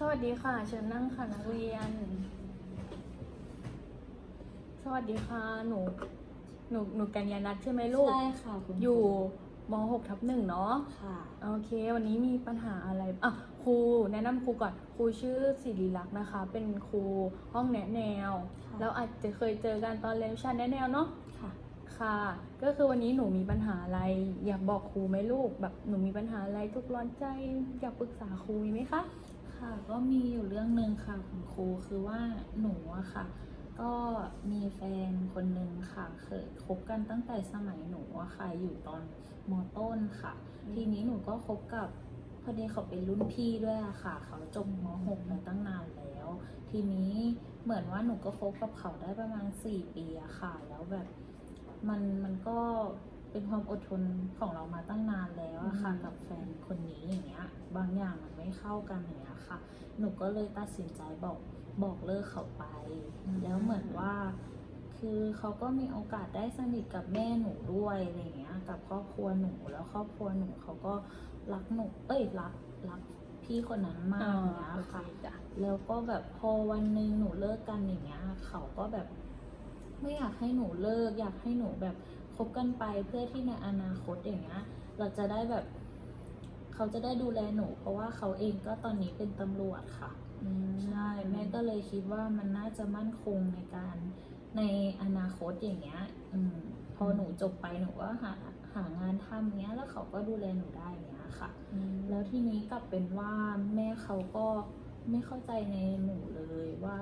สวัสดีค่ะเชิญนั่งค่ะนักเรียน สวัสดีค่ะหนูหนูหนูกัญญานัทใช่ไหมลูก ใช่ค่ะคุณครูอยู่ม .6 ทับหนึ่งเนาะ ค่ะ โอเค วันนี้มีปัญหาอะไรอะครูแนะนำครูก่อน ครูชื่อศิริลักษณ์นะคะ เป็นครูห้องแนะแนว ค่ะ แล้วอาจจะเคยเจอกันตอนเรียนวิชาแนะแนวเนาะ ค่ะ ค่ะ ก็คือวันนี้หนูมีปัญหาอะไร อยากบอกครูไหมลูก แบบหนูมีปัญหาอะไรทุกข์ร้อนใจ อยากปรึกษาครูมีไหมคะ ค่ะก็มีอยู่เรื่องหนึ่งค่ะคุณครูคือว่าหนูอะค่ะ ก็มีแฟนคนหนึ่งค่ะ เคยคบกันตั้งแต่สมัยหนูอะค่ะอยู่ตอนมต้นค่ะอืมทีนี้หนูก็คบกับพอดีเขาเป็นรุ่นพี่ด้วยอะค่ะ เขาจบม .6 มาตั้งนานแล้ว ทีนี้เหมือนว่าหนูก็คบกับเขาได้ประมาณ4ปีอะค่ะ แล้วแบบมันมันก็ เป็นความอดทนของเรามาตั้งนานแล้วอะค่ะอืมกับแฟนคนนี้อย่างเงี้ย บางอย่างมันไม่เข้ากันอย่างเงี้ยค่ะ หนูก็เลยตัดสินใจบอกบอกเลิกเขาไปอืมแล้วเหมือนว่า คือเขาก็มีโอกาสได้สนิทกับแม่หนูด้วยอะไรอย่างเงี้ย กับครอบครัวหนูแล้วครอบครัวหนูเขาก็รักหนู เอ้ยรักรักพี่คนนั้นมากอย่างเงี้ยโอเคค่ะจ้ะแล้วก็แบบพอวันหนึ่งหนูเลิกกันอย่างเงี้ย เขาก็แบบ ไม่อยากให้หนูเลิก อยากให้หนูแบบ คบกันไปเพื่อที่ในอนาคตอย่างเงี้ยเราจะได้แบบ เขาจะได้ดูแลหนู เพราะว่าเขาเองก็ตอนนี้เป็นตำรวจค่ะอืมใช่แม่ก็เลยคิดว่ามันน่าจะมั่นคงในการในอนาคตอย่างเงี้ย อืมพอหนูจบไปหนูก็หาหางานทำเงี้ย แล้วเขาก็ดูแลหนูได้อย่างเงี้ยค่ะอืมแล้วทีนี้กลับเป็นว่าแม่เขาก็ไม่เข้าใจในหนูเลยว่า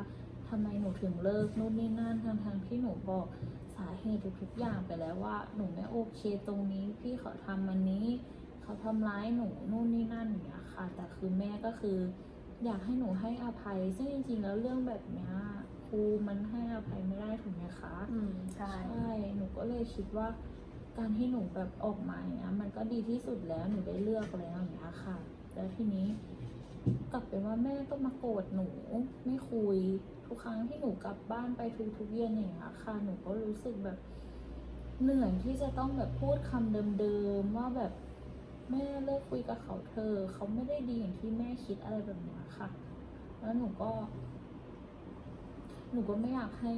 ทำไมหนูถึงเลิกนู่นนี่นั่นทางทางๆที่หนูบอก สาเหตุทุกๆอย่างไปแล้วว่า หนูไม่โอเคตรงนี้พี่เขาทำมันนี้ เขาทำร้ายหนูนู่นนี่นั่นอย่างเงี้ยค่ะ แต่คือแม่ก็คือ อยากให้หนูให้อภัย ซึ่งจริงๆแล้วเรื่องแบบเนี้ยครูมันให้อภัยไม่ได้ถูกไหมคะอืมใช่ใช่หนูก็เลยคิดว่า การที่หนูแบบออกมาอย่างเงี้ยมันก็ดีที่สุดแล้วหนูได้เลือกแล้วอย่างเงี้ยค่ะ แล้วทีนี้ กลับเป็นว่าแม่ก็มาโกรธหนูไม่คุย ทุกครั้งที่หนูกลับบ้านไปทุกทุกๆเย็นอย่างเงี้ยค่ะหนูก็รู้สึกแบบเหนื่อยที่จะต้องแบบพูดคำเดิมๆว่าแบบแม่เลิกคุยกับเขาเธอ เขาไม่ได้ดีอย่างที่แม่คิดอะไรแบบนี้ค่ะ แล้วหนูก็ หนูก็ไม่อยากให้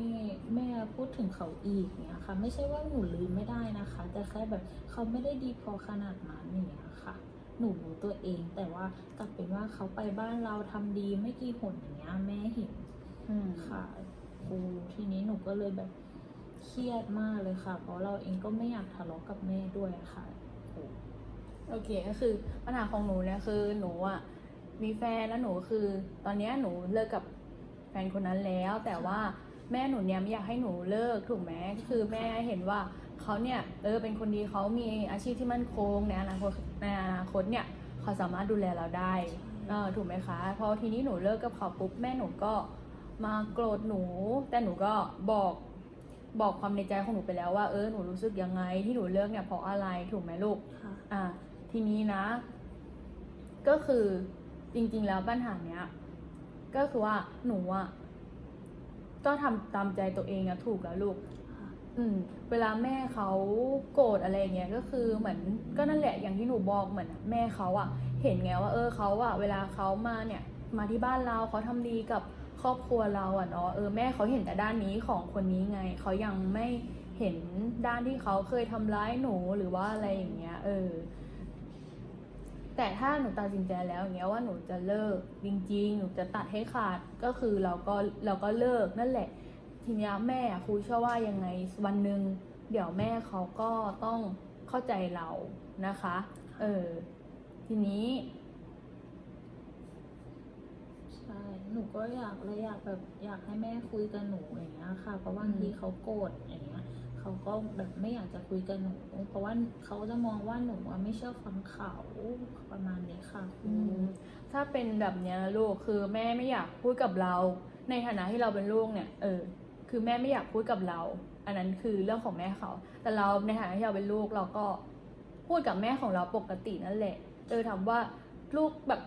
แม่พูดถึงเขาอีกเนี่ยค่ะ ไม่ใช่ว่าหนูลืมไม่ได้นะคะ แต่แค่แบบเขาไม่ได้ดีพอขนาดนั้นอย่างเงี้ยค่ะ หนูรู้ตัวเองแต่ว่ากลับเป็นว่าเขาไปบ้านเราทำดีไม่กี่หนอย่างเงี้ยแม่เห็น ค่ะครูทีนี้หนูก็เลยแบบเครียดมากเลยค่ะ เพราะเราเองก็ไม่อยากทะเลาะกับแม่ด้วยค่ะครูโอเคก็คือปัญหาของหนูเนี่ยคือหนูอะมีแฟนแล้วหนูคือ ตอนเนี้ยหนูเลิกกับแฟนคนนั้นแล้ว แต่ว่าแม่หนูเนี่ยไม่อยากให้หนูเลิกถูกไหมคือแม่เห็นว่าเขาเนี่ยเออเป็นคนดีเขามีอาชีพที่มั่นคงในอนาคตในอนาคตเนี่ยเขาสามารถดูแลเราได้เออถูกไหมคะพอทีนี้หนูเลิกกับเขาปุ๊บแม่หนูก็ มาโกรธหนู แต่หนูก็บอกบอกความในใจของหนูไปแล้วว่าเออหนูรู้สึกยังไงที่หนูเลิกเนี่ยเพราะอะไรถูกไหมลูกค่ะอะทีนี้นะ ก็คือจริง ๆ แล้วปัญหาเนี้ย ก็คือว่าหนูอะก็ทำตามใจตัวเองอะถูกแล้วลูกค่ะอืม เวลาแม่เขาโกรธอะไรเงี้ยก็คือเหมือนก็นั่นแหละอย่างที่หนูบอกเหมือนแม่เขาอะเห็นไงว่า เออเขาอะเวลาเขามาเนี่ย มาที่บ้านเราเขาทำดีกับ ครอบครัวเราอะเนาะเออแม่เขาเห็นแต่ด้านนี้ของคนนี้ไงเขายังไม่เห็นด้านที่เขาเคยทำร้ายหนูหรือว่าอะไรอย่างเงี้ย เออ แต่ถ้าหนูตัดสินใจแล้วอย่างเงี้ยว่าหนูจะเลิกจริง ๆ หนูจะตัดให้ขาดก็คือเราก็เราก็เลิกนั่นแหละ ทีนี้แม่ครูเชื่อว่ายังไงวันหนึ่งเดี๋ยวแม่เขาก็ต้องเข้าใจเรานะคะ เออ ทีนี้ ใช่ หนู ก็อยากเลยอยากแบบอยากให้แม่คุยกับหนูอย่างเงี้ยค่ะ เพราะบางทีเขาโกรธอย่างเงี้ยเขาก็แบบไม่อยากจะคุยกับหนู เพราะว่าเขาจะมองว่าหนูไม่เชื่อฟังเขาประมาณนี้ค่ะครูอืมถ้าเป็นแบบเนี้ยลูกคือแม่ไม่อยากพูดกับเรา ในฐานะที่เราเป็นลูกเนี่ย เออ คือแม่ไม่อยากพูดกับเรา อันนั้นคือเรื่องของแม่เขา แต่เราในฐานะที่เราเป็นลูกเราก็พูดกับแม่ของเราปกตินั่นแหละ เออถามว่าลูกแบบ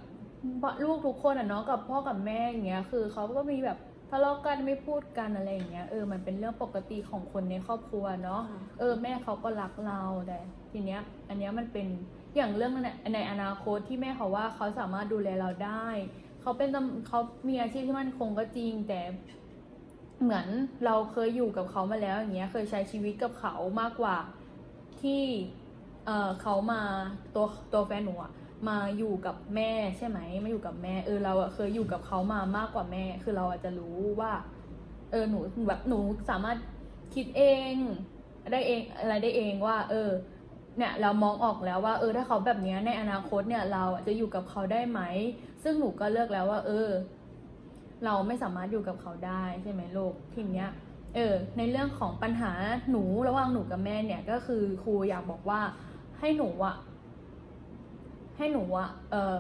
ลูกทุกคนอะเนาะกับพ่อกับแม่อย่างเงี้ยคือเขาก็มีแบบทะเลาะกันไม่พูดกันอะไรอย่างเงี้ยเออมันเป็นเรื่องปกติของคนในครอบครัวเนาะค่ะเออแม่เขาก็รักเราแต่ทีเนี้ยอันเนี้ยมันเป็นอย่างเรื่องนั้นน่ะในอนาคตที่แม่เขาว่าเขาสามารถดูแลเราได้เขาเป็นตำเขามีอาชีพที่มั่นคงก็จริงแต่เหมือนเราเคยอยู่กับเขามาแล้วอย่างเงี้ยเคยใช้ชีวิตกับเขามากกว่าที่เออเขามาตัวตัวแฟนหนูอะ มาอยู่กับแม่ใช่ไหมมาอยู่กับแม่เออเราอะเคยอยู่กับเขามามากกว่าแม่ คือเราอาจจะรู้ว่า เออหนูแบบหนูสามารถคิดเองได้เองอะไรได้เองว่า เออ เนี่ยเรามองออกแล้วว่า เออ ถ้าเขาแบบนี้ในอนาคตเนี่ยเราจะอยู่กับเขาได้ไหม ซึ่งหนูก็เลือกแล้วว่า เออ เราไม่สามารถอยู่กับเขาได้ใช่ไหมลูกทีเนี้ยเออ ในเรื่องของปัญหาหนูระหว่างหนูกับแม่เนี่ยก็คือครูอยากบอกว่าให้หนูอะ ให้หนูอะเออ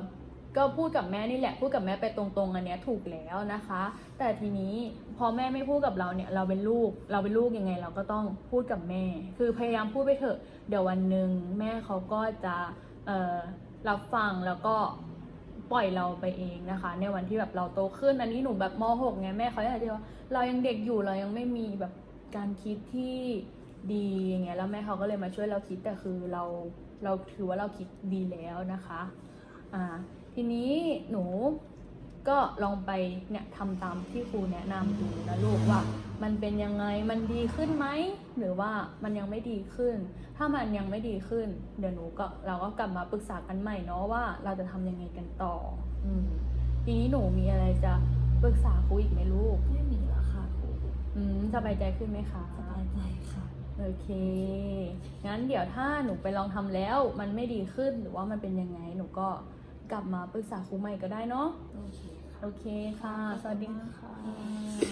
ก็พูดกับแม่นี่แหละพูดกับแม่ไปตรงๆอันเนี้ยถูกแล้วนะคะ แต่ทีนี้พอแม่ไม่พูดกับเราเนี่ยเราเป็นลูกเราเป็นลูกยังไง เราก็ต้องพูดกับแม่ คือพยายามพูดไปเถอะเดี๋ยววันหนึ่งแม่เขาก็จะเอ่อรับฟังแล้วก็ปล่อยเราไปเองนะคะ ในวันที่แบบเราโตขึ้นอันนี้หนูแบบม .6 ไงแม่เขาอยากจะว่าเรายังเด็กอยู่เรายังไม่มีแบบการคิดที่ดีอย่างเงี้ยแล้วแม่เขาก็เลยมาช่วยเราคิดแต่คือเรา เราถือว่าเราคิดดีแล้วนะคะอ่าทีนี้หนูก็ลองไปเนี่ยทำตามที่ครูแนะนำดูนะลูกว่ามันเป็นยังไงมันดีขึ้นไหมหรือว่ามันยังไม่ดีขึ้น ถ้ามันยังไม่ดีขึ้น เดี๋ยวหนูก็เราก็กลับมาปรึกษากันใหม่เนาะว่าเราจะทำยังไงกันต่ออืมทีนี้หนูมีอะไรจะปรึกษาครูอีกไหมลูกไม่มีแล้วค่ะครูอืมสบายใจขึ้นไหมคะสบายใจค่ะ โอเค งั้นเดี๋ยวถ้าหนูไปลองทำแล้ว มันไม่ดีขึ้นหรือว่ามันเป็นยังไงหนูก็กลับมาปรึกษาครูใหม่ก็ได้เนาะ โอเคค่ะโอเคค่ะ สวัสดีขอบณมากค่ะ